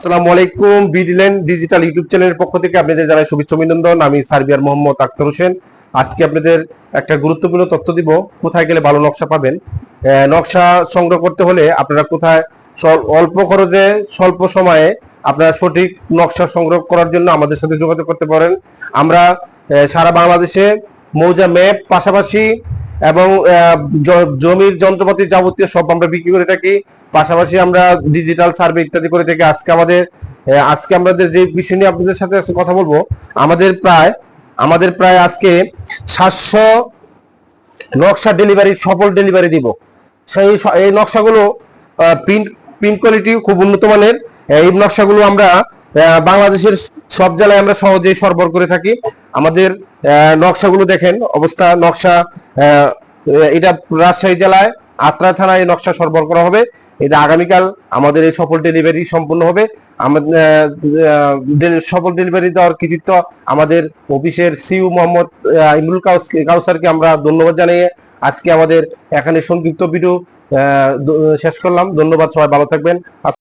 আসসালামু আলাইকুম বিডিলেন digital YouTube চ্যানেলের পক্ষ থেকে আপনাদের জানাই শুভেচ্ছা অভিনন্দন। আমি সার্বিয়ার মোহাম্মদ আক্তার হোসেন। আজকে আপনাদের একটা গুরুত্বপূর্ণ তথ্য দিব, কোথায় গেলে ভালো নকশা পাবেন। নকশা সংগ্রহ করতে হলে আপনারা কোথায় অল্প খরচে, স্বল্প সময়ে আপনারা সঠিক নকশা সংগ্রহ করার জন্য আমাদের সাথে যোগাযোগ করতে পারেন। আমরা সারা বাংলাদেশে মৌজা ম্যাপ পাশাপাশি এবং জমির যন্ত্রপাতি যাবতীয় সব আমরা বিক্রি করে থাকি। পাশাপাশি আমরা ডিজিটাল সার্ভে ইত্যাদি করে থাকি। আজকে আমাদের আজকে আমাদের যে বিষয় নিয়ে আপনাদের সাথে কথা বলব, আমাদের প্রায় আমাদের প্রায় আজকে সাতশো নকশা ডেলিভারি সফল ডেলিভারি দিব। সেই এই নকশাগুলো প্রিন্ট প্রিন্ট কোয়ালিটি খুব উন্নত মানের। এই নকশাগুলো আমরা বাংলাদেশের সব জেলায় আমরা সহজেই সরবরাহ করে থাকি। আমাদের নকশাগুলো দেখেন, অবস্থা, নকশা এটা রাজশাহী জেলায়, আত্রা থানায় নকশা সরবরাহ করা হবে। এটা আগামীকাল আমাদের এই সফল ডেলিভারি সম্পূর্ণ হবে। আমাদের সফল ডেলিভারি দেওয়ার কৃতিত্ব আমাদের অফিসের সিইউ মোহাম্মদ ইমরুল কাউস- কাউসারকে আমরা ধন্যবাদ জানিয়ে আজকে আমাদের এখানে সংক্ষিপ্ত ভিডিও শেষ করলাম। ধন্যবাদ, সবাই ভালো থাকবেন।